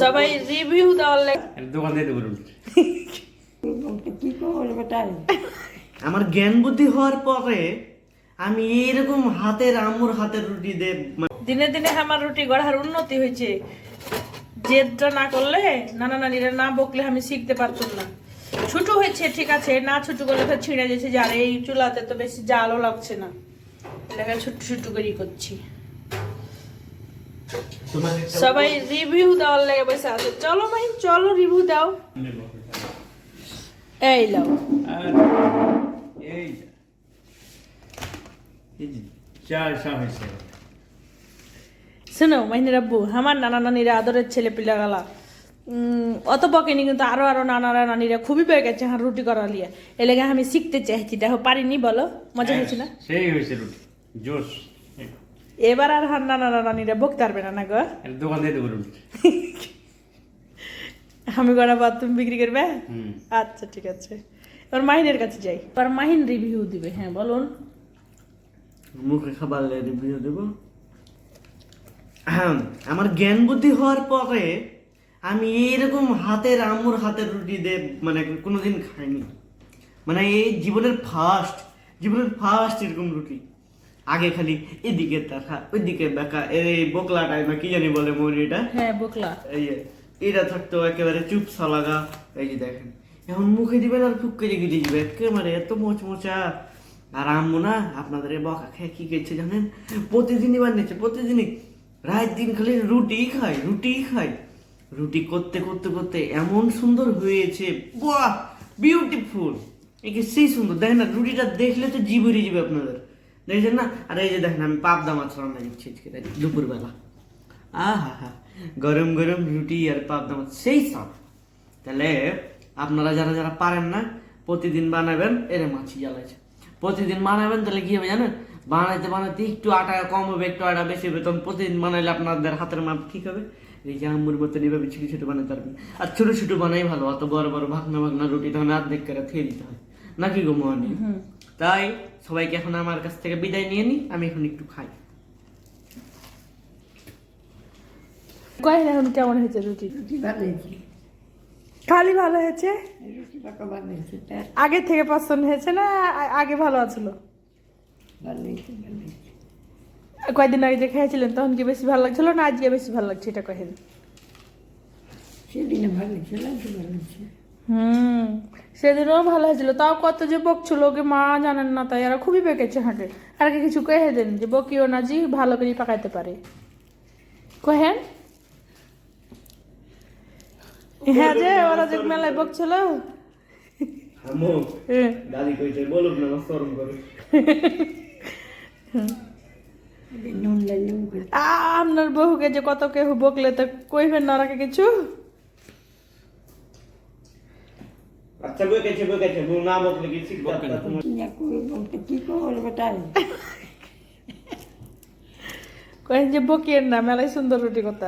সবাই রিভিউ দেওয়ার লেগে দোকান দিয়ে দেবো কি করব বেটাই? আমার জ্ঞান বুদ্ধি হওয়ার পরে আমি এরকম হাতের আমুর হাতের রুটি দে দিনে দিনে আমার রুটি গড়ার উন্নতি হয়েছে। জেদটা না করলে নানা নানিরা না বকলে আমি শিখতে পারতাম না। ছোট হয়েছে ঠিক আছে না ছোট করলে তো ছিঁড়ে যাচ্ছে যে আর এই চুলাতে তো বেশি জালও লাগছে না। এলাকা ছোট ছোট করেই করছি। সবাই রিভিউ দেওয়ার লেগে বসে আছে। চলো ভাই চলো রিভিউ দাও। এই লাও শোনো মাহিনী রাব্বু আমার নানা নানিরা আদরের ছেলে পিলাগালা। অত পকেনি কিন্তু আরও আরও নানারা নানিরা খুবই পেয়ে গেছে হার রুটি করা লিয়ে। এ লেগে আমি শিখতে চাইছি। দেখো, পারিনি বলো, মজা হয়েছে না? সেই হয়েছে রুটি। জোশ। এবার আর হার নানা নানিরা বকতে পারবে না না গো? দোকান দিয়ে দেবো আমি গড়াবো আর তুমি বিক্রি করবে? হুম। আচ্ছা ঠিক আছে। এবার মাহিনের কাছে যাই। এবার মাহিন রিভিউ দিবে হ্যাঁ বলুন। মুখে খাবার রিভিউ দেবো। হ্যাঁ, আমার জ্ঞান বুদ্ধি হওয়ার পরে আমি এইরকম হাতের আমুর হাতের রুটি দে মানে কোনোদিন খাইনি। মানে এই জীবনের ফার্স্ট জীবনের ফার্স্ট এরকম রুটি। আগে খালি এদিকে দেখা ওইদিকে দেখা। এই বোকলা টাইমে কি জানি বলে মরিটা হ্যাঁ বকলা। এই যে এটা থাকতো একেবারে চুপসা লাগা। এই যে দেখেন এখন মুখে দিবেন আর ফুক কেটে কেটে দিবে একেবারে এত মোচমোচা। আর আম্মু না আপনাদের এ বকা খেয়ে কি করছে জানেন? প্রতিদিনই বানিয়েছে প্রতিদিনই। রাত দিন খালি রুটি খাই রুটি খাই রুটি করতে করতে করতে এমন সুন্দর হয়েছে। বাহ! বিউটিফুল একে সেই সুন্দর। দেখেন না রুটিটা দেখলে তো জিবুরি যাবে আপনাদের। দেখছেন না, আর এই যে দেখেন, আমি পাবদা মাছ রান্না দিচ্ছি আজকে দুপুরবেলা। আহা হা গরম গরম রুটি আর পাবদা মাছ, সেই সব তাহলে আপনারা যারা যারা পারেন না, প্রতিদিন বানাবেন, এরে মাছি জ্বালাইছে। প্রতিদিন বানাবেন, তাহলে কি হবে জানেন? বানাইতে বানাইতে একটু আটা কম হবে, একটু আটা বেশি হবে, তখন প্রতিদিন বানাইলে আপনাদের হাতের মাপ ঠিক হবে? এই যে আম্মুর মতন এভাবে ছোটো ছোটো বানাতে পারবেন। আর ছোটো ছোটো বানাই ভালো, অত বড় বড় ভাগনা ভাগনা রুটি তখন অর্ধেক করে খেয়ে দিতে হয়। নাকি গো মোহনী? তাই সবাইকে এখন আমার কাছ থেকে বিদায় নিয়ে নিই আমি এখন একটু খাই। কয় এখন কেমন হয়েছে রুটি? রুটি বানিয়েছি খালি ভালো হয়েছে? রুটি পাকা বানিয়েছি আগে থেকে পছন্দ হয়েছে না আগে ভালো আছিল? বানিয়েছি বানিয়েছি কয়েকদিন আগে যে খেয়েছিলেন তখন কি বেশি ভালো লাগছিল না আজকে বেশি ভালো লাগছে? এটা কহেন। সেদিনে ভালো বানিয়েছি হুম সেদিনও ভালো হয়েছিল। তাও কত যে বকছিল ওকে মা জানেন না তাই আর খুবই বেঁকেছে হাঁটে। আর কি কিছু কহে দেন যে বকিও না জি ভালো করে পাকাইতে পারে। কহেন? হ্যাঁ যে ওরা যে মেলায় বকছিল। দাদি কইছে বলুক না শরম করে। নুন লাই নুন করে। আ- আপনার বহুকে যে কত কেউ বকলে তো কইবেন না ওরাকে কিছু? আচ্ছা না বকলে কি শিখবে তোমার? কি করব কয়েন যে বকিয়ে না মেলাই সুন্দর রুটি করতে